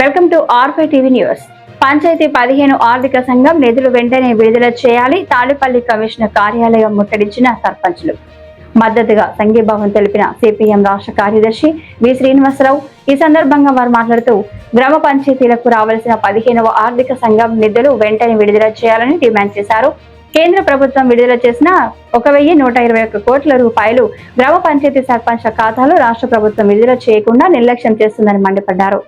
Welcome to ఆర్ఫై TV news. Panchayat పదిహేను ఆర్థిక సంఘం నిధులు వెంటనే విడుదల చేయాలి. తాడేపల్లి కమిషనర్ కార్యాలయం ముట్టడించిన సర్పంచ్లు. మద్దతుగా సంఘీభావం తెలిపిన సిపిఎం రాష్ట్ర కార్యదర్శి వి శ్రీనివాసరావు. ఈ సందర్భంగా వారు మాట్లాడుతూ గ్రామ పంచాయతీలకు రావాల్సిన పదిహేనవ ఆర్థిక సంఘం నిధులు వెంటనే విడుదల చేయాలని డిమాండ్ చేశారు. కేంద్ర ప్రభుత్వం విడుదల చేసిన ఒక వెయ్యి నూట ఇరవై ఒక్క కోట్ల రూపాయలు గ్రామ పంచాయతీ సర్పంచ్ల ఖాతాలు రాష్ట్ర ప్రభుత్వం విడుదల చేయకుండా నిర్లక్ష్యం చేస్తుందని మండిపడ్డారు.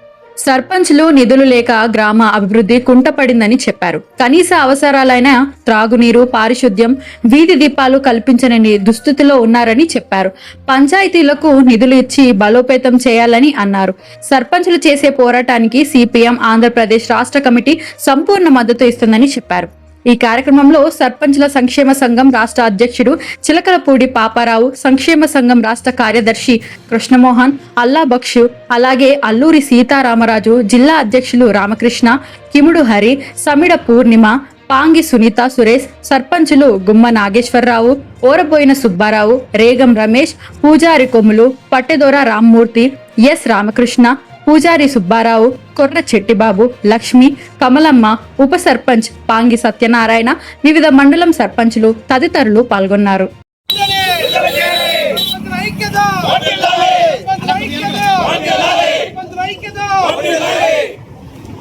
సర్పంచ్లు నిధులు లేక గ్రామ అభివృద్ధి కుంటపడిందని చెప్పారు. కనీస అవసరాలైన త్రాగునీరు పారిశుద్ధ్యం వీధి దీపాలు కల్పించని దుస్థితిలో ఉన్నారని చెప్పారు. పంచాయతీలకు నిధులు ఇచ్చి బలోపేతం చేయాలని అన్నారు. సర్పంచ్లు చేసే పోరాటానికి సిపిఎం ఆంధ్రప్రదేశ్ రాష్ట్ర కమిటీ సంపూర్ణ మద్దతు ఇస్తుందని చెప్పారు. ఈ కార్యక్రమంలో సర్పంచ్ల సంక్షేమ సంఘం రాష్ట్ర అధ్యక్షుడు చిలకలపూడి పాపారావు సంక్షేమ సంఘం రాష్ట్ర కార్యదర్శి కృష్ణమోహన్ అల్లా బక్షు అలాగే అల్లూరి సీతారామరాజు జిల్లా అధ్యక్షులు రామకృష్ణ కిముడు హరి సమిడ పూర్ణిమ పాంగి సునీత సురేష్ సర్పంచులు గుమ్మ నాగేశ్వరరావు ఓరబోయిన సుబ్బారావు రేగం రమేష్ పూజారి కొమ్ములు పట్టెదొర రామ్మూర్తి ఎస్ రామకృష్ణ పూజారి సుబ్బారావు కొర్ర చెట్టిబాబు లక్ష్మి కమలమ్మ ఉప సర్పంచ్ పాంగి సత్యనారాయణ వివిధ మండలం సర్పంచ్లు తదితరులు పాల్గొన్నారు.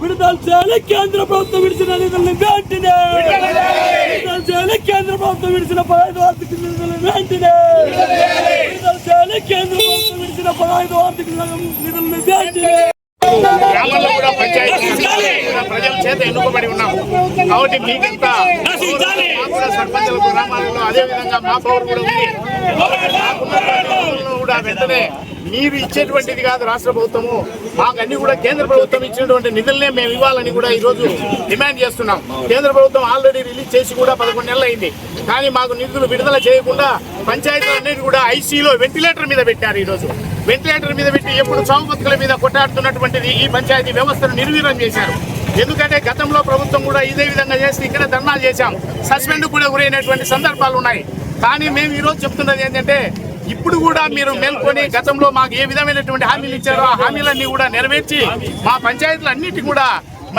విడుదల చేయాలి. కేంద్ర ప్రభుత్వం విడిచిన నిధులను వెంటనే. విడుదల చేయాలి. కేంద్ర ప్రభుత్వం విడిచిన పదహైదు ఆర్థిక నిధులను వెంటనే. విడుదల చేయాలి. కేంద్ర పదహైదు ఆర్థిక నిధులను వెంటనే గ్రామాల్లో కూడా పంచాయతీ ప్రజల చేత ఎన్నుకోబడి ఉన్నాము కాబట్టి మీకంత సర్పంచులకు గ్రామాలలో అదే విధంగా మా పౌరు కూడా ఉంది. కూడా వెంటనే మీరు ఇచ్చేటువంటిది కాదు రాష్ట్ర ప్రభుత్వము. మాకు అన్ని కూడా కేంద్ర ప్రభుత్వం ఇచ్చినటువంటి నిధులనే మేము ఇవ్వాలని కూడా ఈ రోజు డిమాండ్ చేస్తున్నాం. కేంద్ర ప్రభుత్వం ఆల్రెడీ రిలీజ్ చేసి కూడా పదకొండు నెలలు అయింది. కానీ మాకు నిధులు విడుదల చేయకుండా పంచాయతీలన్నిటి కూడా ఐసీలో వెంటిలేటర్ మీద పెట్టారు ఈ రోజు వెంటిలేటర్ మీద పెట్టి ఎప్పుడు చావు బతుకుల మీద కొట్టాడుతున్నటువంటిది ఈ పంచాయతీ వ్యవస్థను నిర్వీర్యం చేశారు. ఎందుకంటే గతంలో ప్రభుత్వం కూడా ఇదే విధంగా చేసి ఇక్కడ ధర్నాలు చేశాం. సస్పెండ్ కూడా గురైనటువంటి సందర్భాలు ఉన్నాయి. కానీ మేము ఈరోజు చెప్తున్నది ఏంటంటే ఇప్పుడు కూడా మీరు మేల్కొని గతంలో మాకు ఏ విధమైనటువంటి హామీలు ఇచ్చారో ఆ హామీలన్నీ కూడా నెరవేర్చి మా పంచాయతీలు అన్నిటి కూడా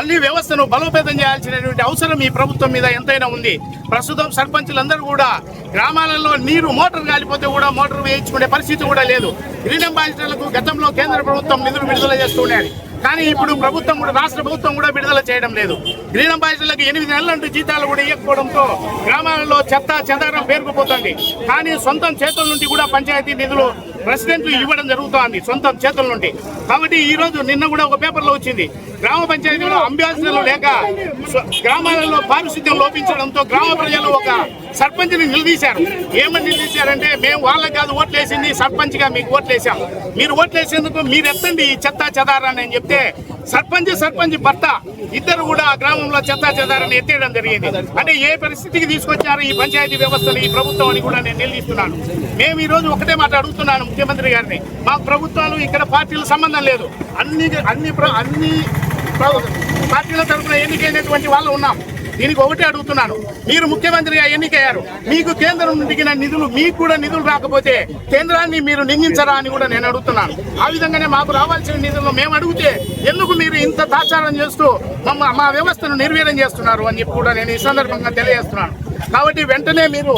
మళ్ళీ వ్యవస్థను బలోపేతం చేయాల్సినటువంటి అవసరం ఈ ప్రభుత్వం మీద ఎంతైనా ఉంది. ప్రస్తుతం సర్పంచులందరూ కూడా గ్రామాలలో నీరు మోటార్ కాలిపోతే కూడా మోటార్ వేయించుకునే పరిస్థితి కూడా లేదు. గ్రీన్ అంబాసిడర్లకు గతంలో కేంద్ర ప్రభుత్వం నిధులు విడుదల చేస్తున్నాయి కానీ ఇప్పుడు ప్రభుత్వం కూడా రాష్ట్ర ప్రభుత్వం కూడా విడుదల చేయడం లేదు. గ్రీన్ అంబాసిడర్లకు ఎనిమిది నెలల నుండి జీతాలు కూడా ఇవ్వకపోవడంతో గ్రామాలలో చెత్త చెదారం పేరుకుపోతుంది. కానీ సొంతం చేతుల నుండి కూడా పంచాయతీ నిధులు ప్రెసిడెంట్లు ఇవ్వడం జరుగుతోంది సొంతం చేతుల నుండి. కాబట్టి ఈ రోజు నిన్న కూడా ఒక పేపర్లో వచ్చింది. గ్రామ పంచాయతీలో అంబాసిడర్లు లేక గ్రామాలలో పారిశుద్ధ్యం లోపించడంతో గ్రామ ప్రజలు ఒక సర్పంచ్ని నిలదీశారు. ఏమని నిలదీశారంటే మేము వాళ్ళకి కాదు ఓట్లేసింది సర్పంచ్గా మీకు ఓట్లేసాం మీరు ఓట్లేసేందుకు మీరు ఎత్తండి ఈ చెత్త చెదారాన్ని అని చెప్తే సర్పంచ్ సర్పంచ్ భర్త ఇద్దరు కూడా గ్రామంలో చెత్తా చెదారని ఎత్తేయడం జరిగింది. అంటే ఏ పరిస్థితికి తీసుకొచ్చారు ఈ పంచాయతీ వ్యవస్థను ఈ ప్రభుత్వం అని కూడా నేను నిలదీస్తున్నాను మేము ఈ రోజు ఒకటే మాట అడుగుతున్నాను ముఖ్యమంత్రి గారిని. మాకు ప్రభుత్వాలు ఇక్కడ పార్టీల సంబంధం లేదు. అన్ని అన్ని ప్ర- అన్ని ప్ర- పార్టీల తరఫున ఎన్నికైనటువంటి వాళ్ళు ఉన్నాం. దీనికి ఒకటే అడుగుతున్నాను. మీరు ముఖ్యమంత్రిగా ఎన్నికయ్యారు. మీకు కేంద్రం నుండి దిగిన నిధులు మీకు కూడా నిధులు రాకపోతే కేంద్రాన్ని మీరు నిందించరా అని కూడా నేను అడుగుతున్నాను. ఆ విధంగానే మాకు రావాల్సిన నిధులు మేము అడిగితే ఎందుకు మీరు ఇంత తాచారం చేస్తూ మమ్మ మా వ్యవస్థను నిర్వీర్యం చేస్తున్నారు అని చెప్పి కూడా నేను ఈ సందర్భంగా తెలియజేస్తున్నాను. కాబట్టి వెంటనే మీరు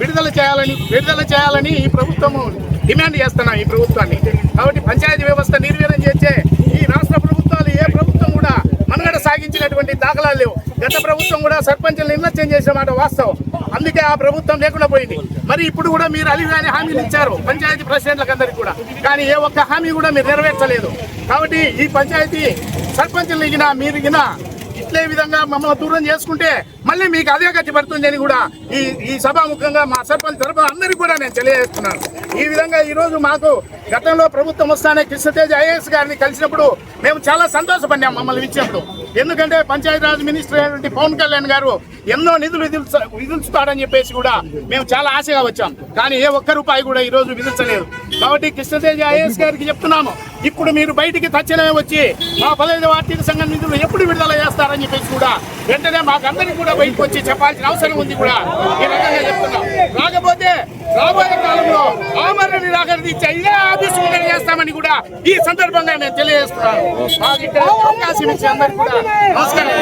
విడుదల చేయాలని విడుదల చేయాలని ఈ ప్రభుత్వము డిమాండ్ చేస్తున్నాం ఈ ప్రభుత్వాన్ని. కాబట్టి పంచాయతీ వ్యవస్థ నిర్వీర్యం చేసే ఈ రాష్ట్ర ప్రభుత్వాలు ఏ ప్రభుత్వం కూడా మనుగడ సాగించినటువంటి దాఖలాలు లేవు. గత ప్రభుత్వం కూడా సర్పంచులు నిర్లక్ష్యం చేసిన మాట వాస్తవం. అందుకే ఆ ప్రభుత్వం లేకుండా పోయింది. మరి ఇప్పుడు కూడా మీరు అలిగానే హామీలు ఇచ్చారు పంచాయతీ ప్రెసిడెంట్లకు అందరికీ కూడా. కానీ ఏ ఒక్క హామీ కూడా మీరు నెరవేర్చలేదు. కాబట్టి ఈ పంచాయతీ సర్పంచులు ఇగినా మీరు ఇగినా ఇట్లే విధంగా మమ్మల్ని దూరం చేసుకుంటే మళ్ళీ మీకు అదే గట్టి పడుతుందని కూడా ఈ ఈ సభాముఖంగా మా సర్పంచ్ తరఫున అందరికీ కూడా నేను తెలియజేస్తున్నాను. ఈ విధంగా ఈరోజు మాకు గతంలో ప్రభుత్వం వస్తానే కృష్ణతేజ్ ఐఏఎస్ గారిని కలిసినప్పుడు మేము చాలా సంతోషపడినాం మమ్మల్ని ఇచ్చినప్పుడు. ఎందుకంటే పంచాయతీరాజ్ మినిస్టర్ అయినటువంటి పవన్ కళ్యాణ్ గారు ఎన్నో నిధులు విధులు చెప్పేసి కూడా మేము చాలా ఆశగా వచ్చాం. కానీ ఏ ఒక్క రూపాయి కూడా ఈరోజు విధించలేదు. కాబట్టి కృష్ణతేజ ఐఏఎస్ గారికి చెప్తున్నాము. ఇప్పుడు మీరు బయటికి తక్షణమే వచ్చి మా పదహైదు ఆర్థిక సంఘం నిధులు ఎప్పుడు విడుదల చేస్తారని చెప్పేసి కూడా వెంటనే మాకందరికీ కూడా బయటకు వచ్చి చెప్పాల్సిన అవసరం ఉంది కూడా ఈ రకంగా చెప్తున్నాం. రాకపోతే రాబోయే కాలంలో ఆమరణ నిరాకరణ ఇచ్చే చేస్తామని కూడా ఈ సందర్భంగా నేను తెలియజేస్తున్నాను. మాకు ఇక్కడ అవకాశం ఇచ్చి అందరికీ కూడా నమస్కారం.